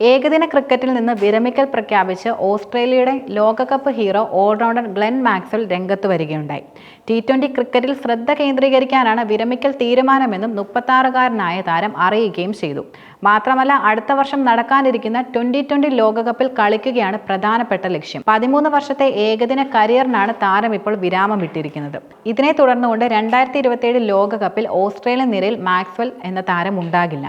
ഏകദിന ക്രിക്കറ്റിൽ നിന്ന് വിരമിക്കൽ പ്രഖ്യാപിച്ച് ഓസ്ട്രേലിയയുടെ ലോകകപ്പ് ഹീറോ ഓൾറൗണ്ടർ ഗ്ലെൻ മാക്സൽ രംഗത്ത് വരികയുണ്ടായി. ടി ട്വന്റി ക്രിക്കറ്റിൽ ശ്രദ്ധ കേന്ദ്രീകരിക്കാനാണ് വിരമിക്കൽ തീരുമാനമെന്നും മുപ്പത്താറുകാരനായ താരം അറിയിക്കുകയും ചെയ്തു. മാത്രമല്ല അടുത്ത വർഷം നടക്കാനിരിക്കുന്ന ട്വന്റി ട്വന്റി ലോകകപ്പിൽ കളിക്കുകയാണ് പ്രധാനപ്പെട്ട ലക്ഷ്യം. പതിമൂന്ന് വർഷത്തെ ഏകദിന കരിയറിനാണ് താരം ഇപ്പോൾ വിരാമം വിട്ടിരിക്കുന്നത് ഇതിനെ തുടർന്നുകൊണ്ട് രണ്ടായിരത്തി ഇരുപത്തിയേഴ് ലോകകപ്പിൽ ഓസ്ട്രേലിയൻ നിരയിൽ മാക്സ്വൽ എന്ന താരം ഉണ്ടാകില്ല.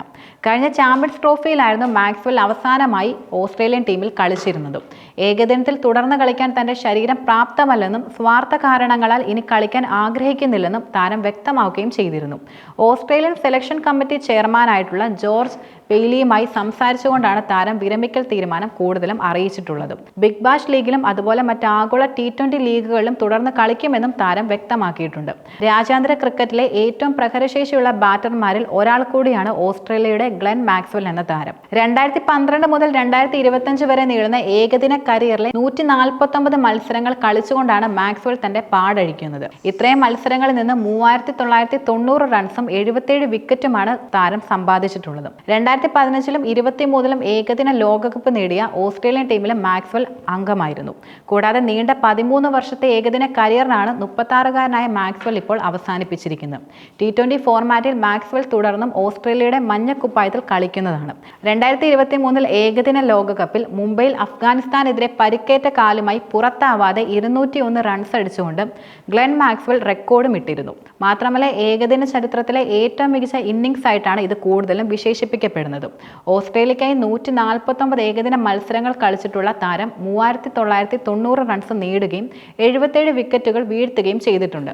കഴിഞ്ഞ ചാമ്പ്യൻസ് ട്രോഫിയിലായിരുന്നു മാക്സ്വൽ അവസാനമായി ഓസ്ട്രേലിയൻ ടീമിൽ കളിച്ചിരുന്നതും. ഏകദിനത്തിൽ തുടർന്ന് കളിക്കാൻ തന്റെ ശരീരം പ്രാപ്തമല്ലെന്നും സ്വാർത്ഥ കാരണങ്ങളാൽ ഇനി കളിക്കാൻ ആഗ്രഹിക്കുന്നില്ലെന്നും താരം വ്യക്തമാക്കുകയും ചെയ്തിരുന്നു. ഓസ്ട്രേലിയൻ സെലക്ഷൻ കമ്മിറ്റി ചെയർമാനായിട്ടുള്ള ജോർജ് ബെയ്ലിയുമായി സംസാരിച്ചുകൊണ്ടാണ് താരം വിരമിക്കൽ തീരുമാനം കൂടുതലും അറിയിച്ചിട്ടുള്ളത്. ബിഗ് ബാഷ് ലീഗിലും അതുപോലെ മറ്റ് ആഗോള ടി ട്വന്റി ലീഗുകളിലും തുടർന്ന് കളിക്കുമെന്നും താരം വ്യക്തമാക്കിയിട്ടുണ്ട്. രാജ്യാന്തര ക്രിക്കറ്റിലെ ഏറ്റവും പ്രഹരശേഷിയുള്ള ബാറ്റർമാരിൽ ഒരാൾ കൂടിയാണ് ഓസ്ട്രേലിയയുടെ ഗ്ലെൻ മാക്സ്വൽ എന്ന താരം. രണ്ടായിരത്തി പന്ത്രണ്ട് മുതൽ രണ്ടായിരത്തി ഇരുപത്തിയഞ്ച് വരെ നീളുന്ന ഏകദിന കരിയറിലെ നൂറ്റി നാൽപ്പത്തൊമ്പത് മത്സരങ്ങൾ കളിച്ചുകൊണ്ടാണ് മാക്സ്വൽ തന്റെ പാടഴിക്കുന്നത്. ഇത്രയും മത്സരങ്ങളിൽ നിന്ന് മൂവായിരത്തി തൊള്ളായിരത്തി തൊണ്ണൂറ് റൺസും എഴുപത്തിയേഴ് വിക്കറ്റുമാണ് താരം സമ്പാദിച്ചിട്ടുള്ളത്. രണ്ടായിരത്തി പതിനഞ്ചിലും ഇരുപത്തിമൂന്നിലും ഏകദിന ലോകകപ്പ് നേടിയ ഓസ്ട്രേലിയൻ ടീമിലെ മാക്സ്വൽ അംഗമായിരുന്നു. കൂടാതെ നീണ്ട പതിമൂന്ന് വർഷത്തെ ഏകദിന കരിയറിനാണ് മുപ്പത്താറുകാരനായ മാക്സ്വൽ ഇപ്പോൾ അവസാനിപ്പിച്ചിരിക്കുന്നത്. ടി ട്വന്റി ഫോർമാറ്റിൽ മാക്സ്വൽ തുടർന്നും ഓസ്ട്രേലിയയുടെ മഞ്ഞക്കുപ്പായത്തിൽ കളിക്കുന്നതാണ്. രണ്ടായിരത്തി ഇരുപത്തി മൂന്നിൽ ഏകദിന ലോകകപ്പിൽ മുംബൈയിൽ അഫ്ഗാനിസ്ഥാനെതിരെ പരിക്കേറ്റ കാലുമായി പുറത്താവാതെ ഇരുന്നൂറ്റി ഒന്ന് റൺസ് അടിച്ചുകൊണ്ട് ഗ്ലെൻ മാക്സ്വൽ റെക്കോർഡും ഇട്ടിരുന്നു. മാത്രമല്ല ഏകദിന ചരിത്രത്തിലെ ഏറ്റവും മികച്ച ഇന്നിംഗ്സ് ആയിട്ടാണ് ഇത് കൂടുതലും വിശേഷിപ്പിക്കപ്പെടുന്നത്. ഓസ്ട്രേലിയക്കായി നൂറ്റി നാൽപ്പത്തൊമ്പത് ഏകദിന മത്സരങ്ങൾ കളിച്ചിട്ടുള്ള താരം മൂവായിരത്തി തൊള്ളായിരത്തി തൊണ്ണൂറ് റൺസ് നേടുകയും എഴുപത്തേഴ് വിക്കറ്റുകൾ വീഴ്ത്തുകയും ചെയ്തിട്ടുണ്ട്.